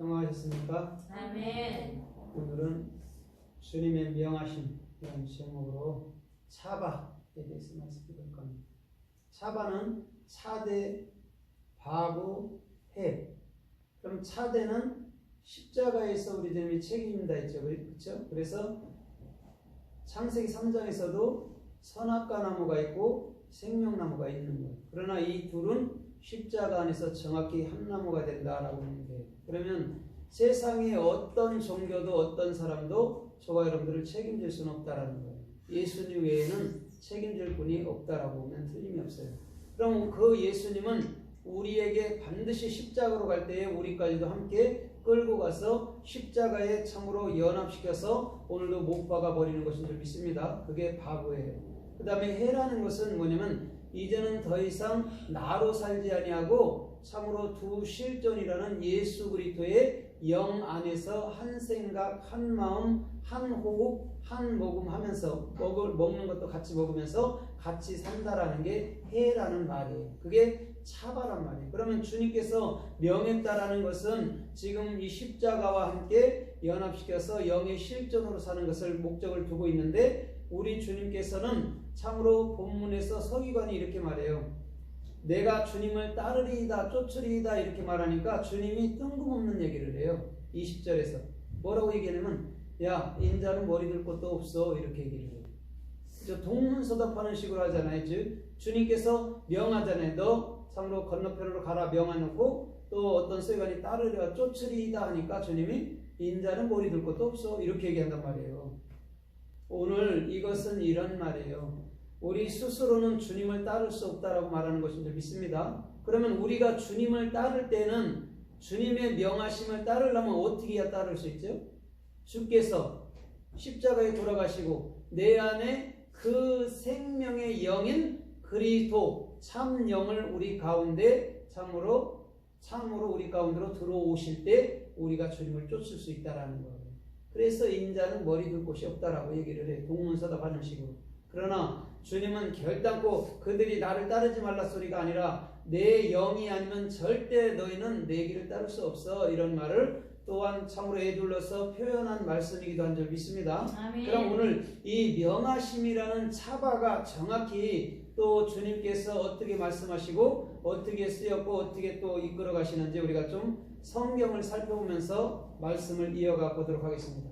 평화하셨습니까? 아멘. 오늘은 주님의 명하심이라는 제목으로 차바에 대해서 말씀드릴 겁니다. 차바는 차대, 바고, 해. 그럼 차대는 십자가에서 우리 주님이 책임진다 했죠. 그렇죠? 그래서 창세기 3장에서도 선악과 나무가 있고 생명나무가 있는 거예요. 그러나 이 둘은 십자가 안에서 정확히 한 나무가 된다라고 하는데 그러면 세상에 어떤 종교도 어떤 사람도 저와 여러분들을 책임질 수는 없다라는 거예요. 예수님 외에는 책임질 분이 없다라고 보면 틀림이 없어요. 그럼 그 예수님은 우리에게 반드시 십자가로 갈 때에 우리까지도 함께 끌고 가서 십자가에 참으로 연합시켜서 오늘도 못 박아 버리는 것인 줄 믿습니다. 그게 바보예요. 그 다음에 해라는 것은 뭐냐면 이제는 더 이상 나로 살지 아니하고 참으로 두 실존이라는 예수 그리스도의 영 안에서 한 생각, 한 마음, 한 호흡, 한 모금 하면서 먹을 먹는 것도 같이 먹으면서 같이 산다라는 게 해라는 말이에요. 그게 차바란 말이에요. 그러면 주님께서 명했다라는 것은 지금 이 십자가와 함께 연합시켜서 영의 실존으로 사는 것을 목적을 두고 있는데 우리 주님께서는 참으로 본문에서 서기관이 이렇게 말해요. 내가 주님을 따르리이다 쫓으리이다 이렇게 말하니까 주님이 뜬금없는 얘기를 해요. 20절에서 뭐라고 얘기하냐면 야 인자는 머리 들 곳도 없어 이렇게 얘기를 해요. 저 동문서답하는 식으로 하잖아요. 즉 주님께서 명하잖아요. 너 참으로 건너편으로 가라 명하놓고 또 어떤 서기관이 따르리와 쫓으리이다 하니까 주님이 인자는 머리 들 곳도 없어 이렇게 얘기한단 말이에요. 오늘 이것은 이런 말이에요. 우리 스스로는 주님을 따를 수 없다라고 말하는 것인 줄 믿습니다. 그러면 우리가 주님을 따를 때는 주님의 명하심을 따르려면 어떻게 해야 따를 수 있죠? 주께서 십자가에 돌아가시고 내 안에 그 생명의 영인 그리스도 참 영을 우리 가운데 참으로 참으로 우리 가운데로 들어오실 때 우리가 주님을 쫓을 수 있다라는 거예요. 그래서 인자는 머리 둘 곳이 없다라고 얘기를 해. 동문서답하는 식으로. 그러나 주님은 결단코 그들이 나를 따르지 말라 소리가 아니라 내 영이 아니면 절대 너희는 내 길을 따를 수 없어 이런 말을 또한 참으로 애둘러서 표현한 말씀이기도 한줄 믿습니다. 아멘. 그럼 오늘 이 명하심이라는 차바가 정확히 또 주님께서 어떻게 말씀하시고 어떻게 쓰였고 어떻게 또 이끌어 가시는지 우리가 좀 성경을 살펴보면서 말씀을 이어가 보도록 하겠습니다.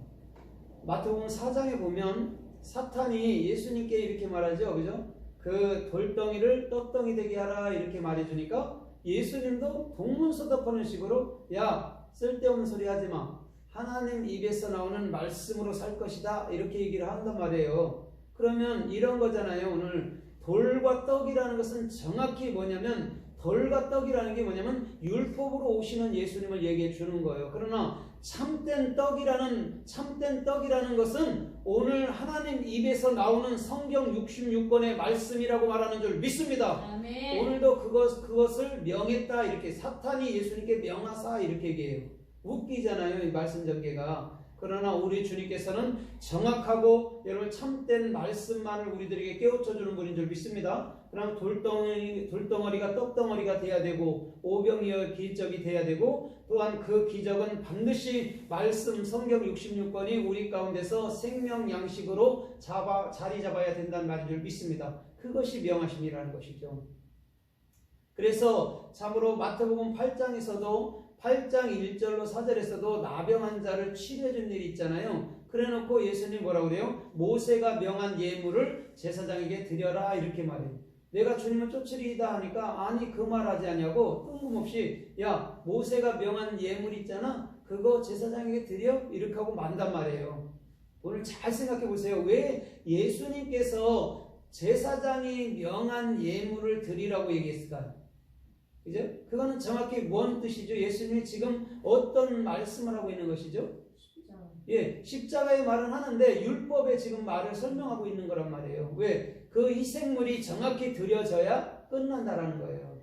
마태복음 4장에 보면 사탄이 예수님께 이렇게 말하죠. 그죠? 그 돌덩이를 떡덩이 되게 하라 이렇게 말해 주니까 예수님도 동문서답하는 식으로 야 쓸데없는 소리 하지 마. 하나님 입에서 나오는 말씀으로 살 것이다. 이렇게 얘기를 한단 말이에요. 그러면 이런 거잖아요. 오늘 돌과 떡이라는 것은 정확히 뭐냐면 돌과 떡이라는 게 뭐냐면 율법으로 오시는 예수님을 얘기해 주는 거예요. 그러나 참된 떡이라는 참된 떡이라는 것은 오늘 하나님 입에서 나오는 성경 66권의 말씀이라고 말하는 줄 믿습니다. 아멘. 오늘도 그것 그것을 명했다 이렇게 사탄이 예수님께 명하사 이렇게 얘기해요. 웃기잖아요 이 말씀 전개가. 그러나 우리 주님께서는 정확하고 여러분 참된 말씀만을 우리들에게 깨우쳐 주는 분인 줄 믿습니다. 그럼 돌덩이 돌덩어리가 떡덩어리가 돼야 되고 오병이어 기적이 돼야 되고 또한 그 기적은 반드시 말씀 성경 66권이 우리 가운데서 생명 양식으로 잡아 자리 잡아야 된다는 말인 줄 믿습니다. 그것이 명하심이라는 것이죠. 그래서 참으로 마태복음 8장에서도 8장 1절로 4절에서도 나병한 자를 치료해 준 일이 있잖아요. 그래 놓고 예수님 뭐라고 그래요? 모세가 명한 예물을 제사장에게 드려라 이렇게 말해요. 내가 주님을 쫓으리이다 하니까 아니 그 말하지 않냐고 뜬금없이 야 모세가 명한 예물 있잖아 그거 제사장에게 드려 이렇게 하고 만단 말이에요. 오늘 잘 생각해 보세요. 왜 예수님께서 제사장이 명한 예물을 드리라고 얘기했을까요? 그죠? 그거는 정확히 뭔 뜻이죠? 예수님이 지금 어떤 말씀을 하고 있는 것이죠? 예, 십자가의 말은 하는데 율법에 지금 말을 설명하고 있는 거란 말이에요. 왜? 그 희생물이 정확히 드려져야 끝난다라는 거예요.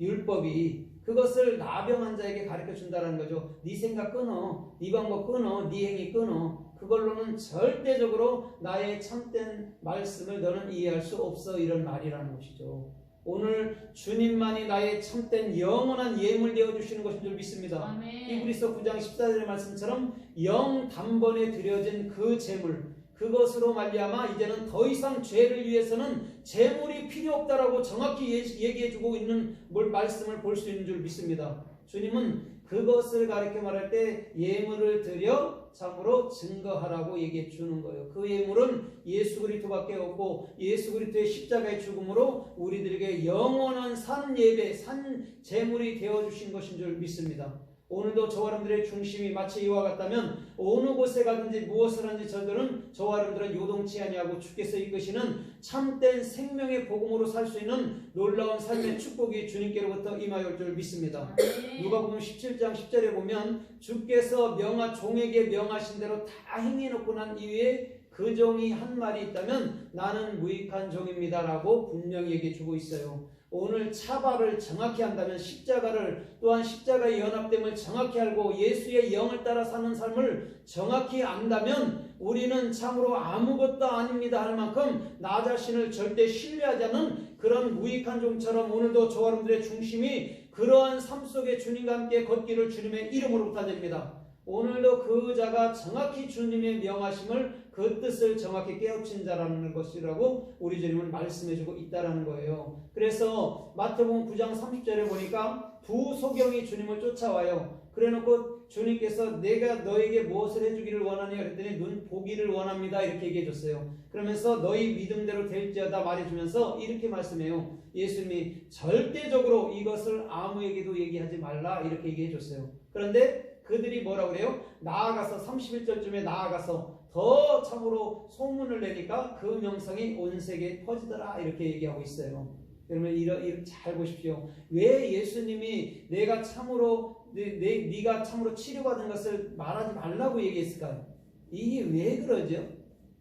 율법이 그것을 나병한 자에게 가르쳐 준다라는 거죠. 네 생각 끊어, 네 방법 끊어, 네 행위 끊어. 그걸로는 절대적으로 나의 참된 말씀을 너는 이해할 수 없어 이런 말이라는 것이죠. 오늘 주님만이 나의 참된 영원한 예물 되어 주시는 것인 줄 믿습니다. 아멘. 히브리서 9장 14절의 말씀처럼 영 단번에 드려진 그 재물 그것으로 말미암아 이제는 더 이상 죄를 위해서는 재물이 필요 없다라고 정확히 예- 얘기해 주고 있는 뭘 말씀을 볼 수 있는 줄 믿습니다. 주님은 그것을 가리켜 말할 때 예물을 드려 참으로 증거하라고 얘기해 주는 거예요. 그 예물은 예수 그리스도밖에 없고 예수 그리스도의 십자가의 죽음으로 우리들에게 영원한 산 예배, 산 제물이 되어 주신 것인 줄 믿습니다. 오늘도 저와 여러분들의 중심이 마치 이와 같다면 어느 곳에 가든지 무엇을 하든지 저들은 저와 여러분들은 요동치 아니하고 주께서 이끄시는 참된 생명의 복음으로 살 수 있는 놀라운 삶의 축복이 주님께로부터 임하여 올 줄 믿습니다. 아멘. 누가 보면 17장 10절에 보면 주께서 명하 종에게 명하신 대로 다 행해 놓고 난 이후에 그 종이 한 말이 있다면 나는 무익한 종입니다라고 분명히 얘기해 주고 있어요. 오늘 차발을 정확히 한다면 십자가를 또한 십자가의 연합됨을 정확히 알고 예수의 영을 따라 사는 삶을 정확히 안다면 우리는 참으로 아무것도 아닙니다 할 만큼 나 자신을 절대 신뢰하지 않는 그런 무익한 종처럼 오늘도 저와 여러분들의 중심이 그러한 삶 속에 주님과 함께 걷기를 주님의 이름으로 부탁드립니다. 오늘도 그 자가 정확히 주님의 명하심을 그 뜻을 정확히 깨우친 자라는 것이라고 우리 주님은 말씀해주고 있다라는 거예요. 그래서 마태복음 9장 30절에 보니까 두 소경이 주님을 쫓아와요. 그래놓고 주님께서 내가 너에게 무엇을 해주기를 원하냐 그랬더니 눈 보기를 원합니다 이렇게 얘기해줬어요. 그러면서 너희 믿음대로 될지어다 말해주면서 이렇게 말씀해요. 예수님이 절대적으로 이것을 아무에게도 얘기하지 말라 이렇게 얘기해줬어요. 그런데 그들이 뭐라 그래요? 나아가서 31절쯤에 나아가서 더 참으로 소문을 내니까 그 명성이 온 세계에 퍼지더라 이렇게 얘기하고 있어요. 이러, 이렇게 잘 보십시오. 왜 예수님이 내가 참으로 내, 내, 네가 참으로 치료받은 것을 말하지 말라고 얘기했을까요? 이게 왜 그러죠?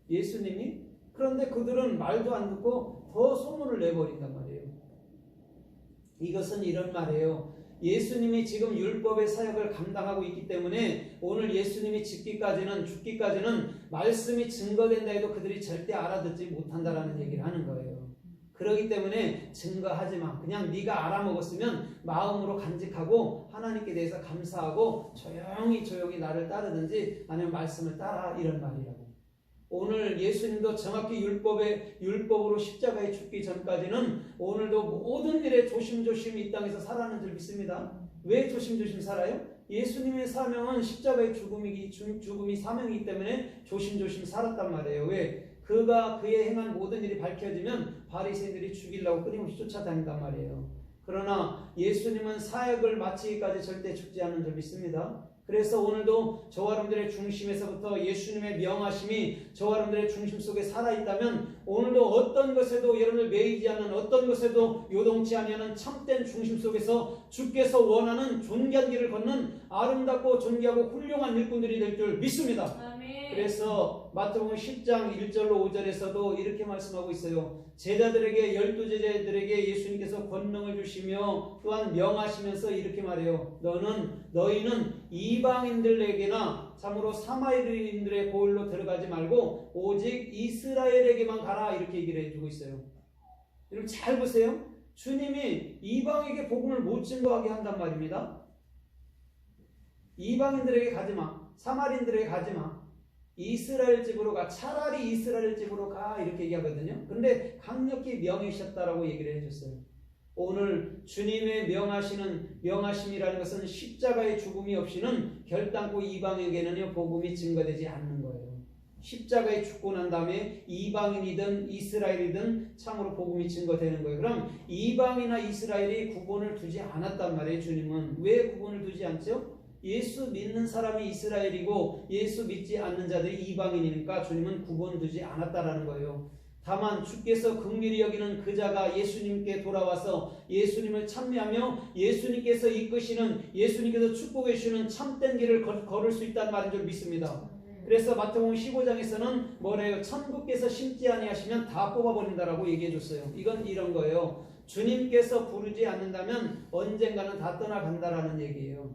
예수님이 그런데 그들은 말도 안 듣고 더 소문을 내버린단 말이에요. 이것은 이런 말이에요. 예수님이 지금 율법의 사역을 감당하고 있기 때문에 오늘 예수님이 짓기까지는 죽기까지는 말씀이 증거된다 해도 그들이 절대 알아듣지 못한다라는 얘기를 하는 거예요. 그렇기 때문에 증거하지 마. 그냥 네가 알아먹었으면 마음으로 간직하고 하나님께 대해서 감사하고 조용히 조용히 나를 따르든지 아니면 말씀을 따라 이런 말이라고. 오늘 예수님도 정확히 율법의 율법으로 십자가에 죽기 전까지는 오늘도 모든 일에 조심조심 이 땅에서 살아는 줄 믿습니다. 왜 조심조심 살아요? 예수님의 사명은 십자가의 죽음이기 죽- 죽음이 사명이기 때문에 조심조심 살았단 말이에요. 왜? 그가 그의 행한 모든 일이 밝혀지면 바리새인들이 죽이려고 끊임없이 쫓아다닌단 말이에요. 그러나 예수님은 사역을 마치기까지 절대 죽지 않는 줄 믿습니다. 그래서 오늘도 저와 여러분들의 중심에서부터 예수님의 명하심이 저와 여러분들의 중심 속에 살아있다면 오늘도 어떤 것에도 여러분을 매이지 않는 어떤 것에도 요동치 아니하는 참된 중심 속에서 주께서 원하는 길을 걷는 아름답고 존귀하고 훌륭한 일꾼들이 될 줄 믿습니다. 그래서 마태복음 10장 1절로 5절에서도 이렇게 말씀하고 있어요. 제자들에게 열두 제자들에게 예수님께서 권능을 주시며 또한 명하시면서 이렇게 말해요. 너는 너희는 이방인들에게나 참으로 사마리인들의 고을로 들어가지 말고 오직 이스라엘에게만 가라 이렇게 얘기를 해주고 있어요. 여러분 잘 보세요. 주님이 이방에게 복음을 못 증거하게 한단 말입니다. 이방인들에게 가지 마. 사마리인들에게 가지 마. 이스라엘 집으로 가. 차라리 이스라엘 집으로 가. 이렇게 얘기하거든요. 근데 강력히 명하셨다라고 얘기를 해줬어요. 오늘 주님의 명하시는 명하심이라는 것은 십자가의 죽음이 없이는 결단코 이방에게는요 복음이 증거되지 않는 거예요. 십자가에 죽고 난 다음에 이방인이든 이스라엘이든 참으로 복음이 증거되는 거예요. 그럼 이방이나 이스라엘이 구분을 두지 않았단 말이에요. 주님은 왜 구분을 두지 않죠? 예수 믿는 사람이 이스라엘이고 예수 믿지 않는 자들이 이방인이니까 주님은 구분 두지 않았다라는 거예요. 다만 주께서 긍휼히 여기는 그 자가 예수님께 돌아와서 예수님을 찬미하며 예수님께서 이끄시는 예수님께서 축복해 주시는 참된 길을 걸- 걸을 수 있다는 말인 줄 믿습니다. 그래서 마태복음 15장에서는 뭐래요? 천국께서 심지 아니하시면 다 뽑아버린다라고 얘기해 줬어요. 이건 이런 거예요. 주님께서 부르지 않는다면 언젠가는 다 떠나간다라는 얘기예요.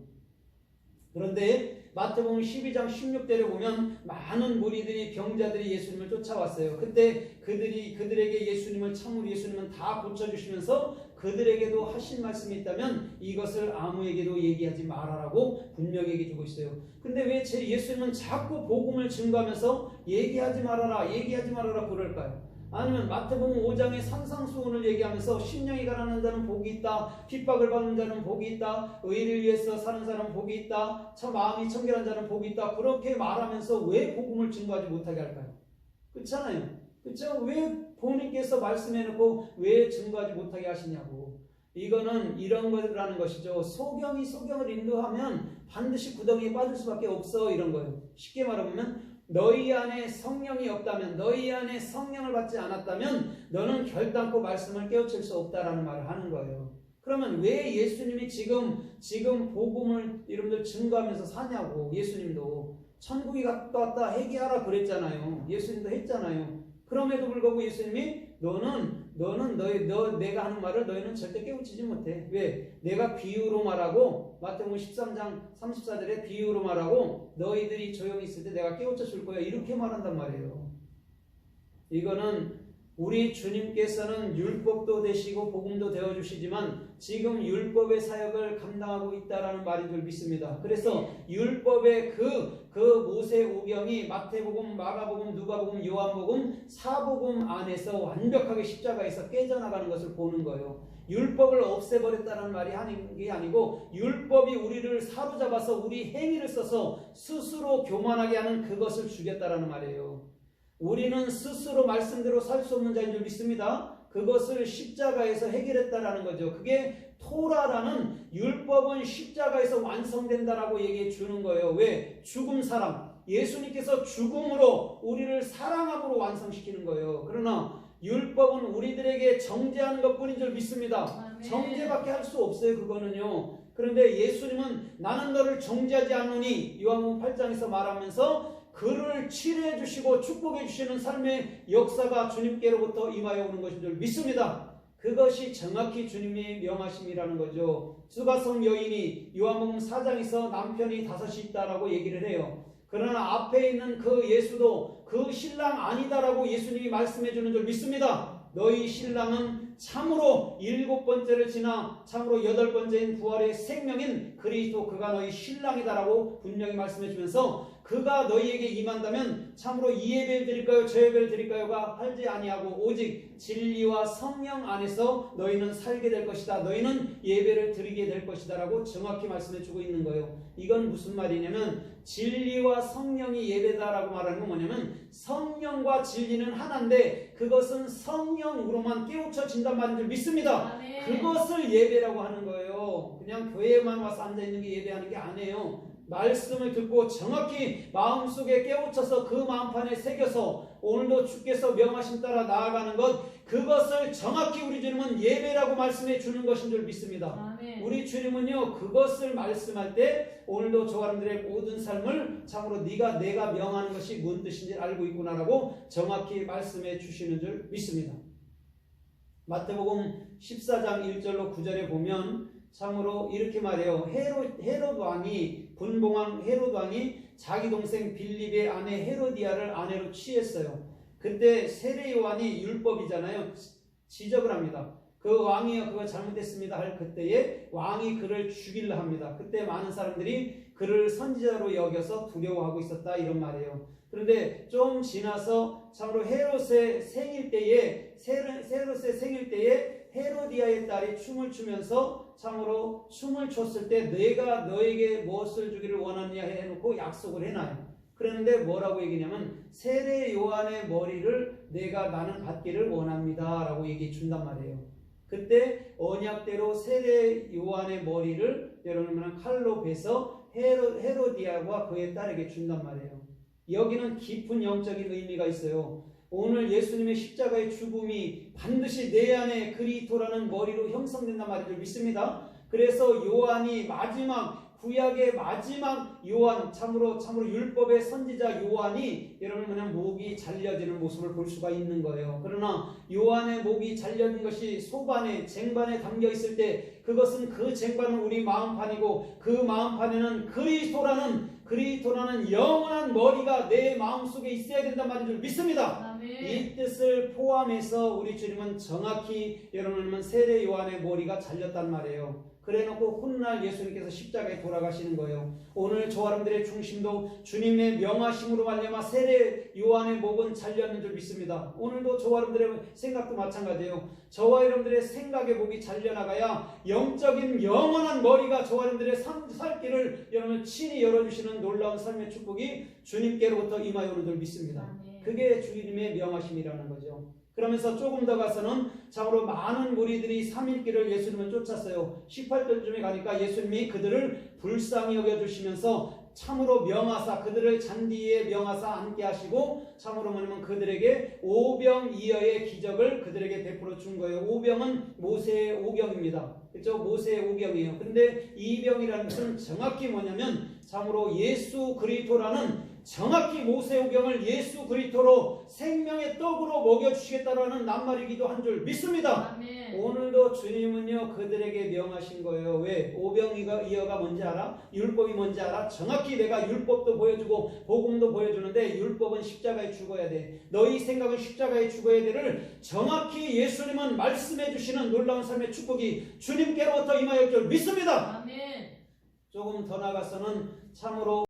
그런데 마태복음 12장 16절에 보면 많은 무리들이 병자들이 예수님을 쫓아왔어요. 그때 그들이 그들에게 예수님을 참으로 예수님은 다 고쳐 주시면서 그들에게도 하신 말씀이 있다면 이것을 아무에게도 얘기하지 말아라고 분명히 얘기해 주고 있어요. 근데 왜 제 예수님은 자꾸 복음을 증거하면서 얘기하지 말아라, 얘기하지 말아라 그럴까요? 아니면 마태복음 5장의 산상수훈을 얘기하면서 심령이 가난한 자는 복이 있다. 핍박을 받는 자는 복이 있다. 의를 위해서 사는 사람은 복이 있다. 참 마음이 청결한 자는 복이 있다. 그렇게 말하면서 왜 복음을 증거하지 못하게 할까요? 그렇잖아요. 그렇죠? 왜 본인께서 말씀해놓고 왜 증거하지 못하게 하시냐고. 이거는 이런 거라는 것이죠. 소경이 소경을 인도하면 반드시 구덩이에 빠질 수밖에 없어 이런 거예요. 쉽게 말하면 너희 안에 성령이 없다면 너희 안에 성령을 받지 않았다면 너는 결단코 말씀을 깨우칠 수 없다라는 말을 하는 거예요. 그러면 왜 예수님이 지금 지금 복음을 여러분들 증거하면서 사냐고 예수님도 천국이 가까웠다 회개하라 그랬잖아요. 예수님도 했잖아요. 그럼에도 불구하고 예수님이 너는 너는 너희 너 내가 하는 말을 너희는 절대 깨우치지 못해. 왜? 내가 비유로 말하고 마태복음 13장 34절에 비유로 말하고 너희들이 조용히 있을 때 내가 깨우쳐 줄 거야. 이렇게 말한단 말이에요. 이거는 우리 주님께서는 율법도 되시고 복음도 되어 주시지만 지금 율법의 사역을 감당하고 있다라는 말인 줄 믿습니다. 그래서 율법의 그, 그 모세 오경이 마태복음, 마가복음, 누가복음, 요한복음, 사복음 안에서 완벽하게 십자가에서 깨져나가는 것을 보는 거예요. 율법을 없애버렸다는 말이 하는 게 아니고 율법이 우리를 사로잡아서 우리 행위를 써서 스스로 교만하게 하는 그것을 죽였다라는 말이에요. 우리는 스스로 말씀대로 살 수 없는 자인 줄 믿습니다. 그것을 십자가에서 해결했다라는 거죠. 그게 토라라는 율법은 십자가에서 완성된다라고 얘기해 주는 거예요. 왜? 죽음 사람. 예수님께서 죽음으로 우리를 사랑함으로 완성시키는 거예요. 그러나 율법은 우리들에게 정죄하는 것뿐인 줄 믿습니다. 정죄밖에 할 수 없어요. 그거는요. 그런데 예수님은 나는 너를 정죄하지 않노니 요한복음 8장에서 말하면서 그를 치료해 주시고 축복해 주시는 삶의 역사가 주님께로부터 임하여 오는 것인 줄 믿습니다. 그것이 정확히 주님의 명하심이라는 거죠. 수가성 여인이 요한복음 4장에서 남편이 다섯이 있다라고 얘기를 해요. 그러나 앞에 있는 그 예수도 그 신랑 아니다라고 예수님이 말씀해 주는 줄 믿습니다. 너희 신랑은 참으로 일곱 번째를 지나 참으로 여덟 번째인 부활의 생명인 그리스도 그가 너희 신랑이다라고 분명히 말씀해 주면서 그가 너희에게 임한다면 참으로 이 예배를 드릴까요 저 예배를 드릴까요가 하지 아니하고 오직 진리와 성령 안에서 너희는 살게 될 것이다 너희는 예배를 드리게 될 것이다 라고 정확히 말씀해 주고 있는 거예요 이건 무슨 말이냐면 진리와 성령이 예배다라고 말하는 건 뭐냐면 성령과 진리는 하나인데 그것은 성령으로만 깨우쳐진단 말인 줄 믿습니다 아멘. 그것을 예배라고 하는 거예요. 그냥 교회만 와서 앉아 있는 게 예배하는 게 아니에요. 말씀을 듣고 정확히 마음속에 깨우쳐서 그 마음판에 새겨서 오늘도 주께서 명하신 따라 나아가는 것 그것을 정확히 우리 주님은 예배라고 말씀해 주는 것인 줄 믿습니다. 아멘. 우리 주님은요 그것을 말씀할 때 오늘도 저 사람들의 모든 삶을 참으로 네가 내가 명하는 것이 뭔 뜻인지 알고 있구나라고 정확히 말씀해 주시는 줄 믿습니다. 마태복음 14장 1절로 9절에 보면 참으로 이렇게 말해요. 헤롯, 헤롯 왕이 분봉왕 헤롯 왕이 자기 동생 빌립의 아내 헤로디아를 아내로 취했어요. 그때 세례 요한이 율법이잖아요. 지적을 합니다. 그 왕이요 그거 잘못됐습니다 할 그때에 왕이 그를 죽일라 합니다. 그때 많은 사람들이 그를 선지자로 여겨서 두려워하고 있었다 이런 말이에요. 그런데 좀 지나서 참으로 헤롯의 생일 때에 헤롯의 생일 때에 헤로디아의 딸이 춤을 추면서 참으로 춤을 췄을 때 내가 너에게 무엇을 주기를 원하느냐 해놓고 약속을 해놔요. 그런데 뭐라고 얘기냐면 세례 요한의 머리를 내가 나는 받기를 원합니다 라고 얘기해 준단 말이에요. 그때 언약대로 세례 요한의 머리를 여러분은 칼로 베서 헤로, 헤로디아와 그의 딸에게 준단 말이에요. 여기는 깊은 영적인 의미가 있어요. 오늘 예수님의 십자가의 죽음이 반드시 내 안에 그리토라는 머리로 형성된단 말을 믿습니다. 그래서 요한이 마지막 구약의 마지막 요한 참으로 참으로 율법의 선지자 요한이 여러분 그냥 목이 잘려지는 모습을 볼 수가 있는 거예요. 그러나 요한의 목이 잘려진 것이 소반에 쟁반에 담겨 있을 때 그것은 그 쟁반은 우리 마음판이고 그 마음판에는 그리스도라는 그리스도라는 영원한 머리가 내 마음속에 있어야 된단 말인 줄 믿습니다. 이 뜻을 포함해서 우리 주님은 정확히 여러분은 세례 요한의 머리가 잘렸단 말이에요. 그래놓고 훗날 예수님께서 십자가에 돌아가시는 거예요. 오늘 저와 여러분들의 중심도 주님의 명하심으로 말미암아 세례 요한의 목은 잘렸는 줄 믿습니다. 오늘도 저와 여러분들의 생각도 마찬가지예요. 저와 여러분들의 생각의 목이 잘려나가야 영적인 영원한 머리가 저와 여러분들의 삶- 살 길을 여러분 친히 열어주시는 놀라운 삶의 축복이 주님께로부터 임하여 오는 줄 믿습니다. 그게 주님의 명하심이라는 거죠. 그러면서 조금 더 가서는 참으로 많은 무리들이 3일 길을 예수님을 쫓았어요. 18절쯤에 가니까 예수님이 그들을 불쌍히 여겨주시면서 참으로 명하사 그들을 잔디에 명하사 앉게 하시고 참으로 뭐냐면 그들에게 오병이어의 기적을 그들에게 베풀어 준 거예요. 오병은 모세의 오경입니다. 그렇죠? 모세의 오경이에요. 근데 이병이라는 것은 정확히 뭐냐면 참으로 예수 그리스도라는 정확히 모세오경을 예수 그리스도로 생명의 떡으로 먹여주시겠다라는 낱말이기도 한 줄 믿습니다. 아멘. 오늘도 주님은요 그들에게 명하신 거예요. 왜? 오병이가 이어가 뭔지 알아? 율법이 뭔지 알아? 정확히 내가 율법도 보여주고 복음도 보여주는데 율법은 십자가에 죽어야 돼. 너희 생각은 십자가에 죽어야 돼를 정확히 예수님은 말씀해 주시는 놀라운 삶의 축복이 주님께로부터 임하였 줄 믿습니다. 아멘. 조금 더 나가서는 참으로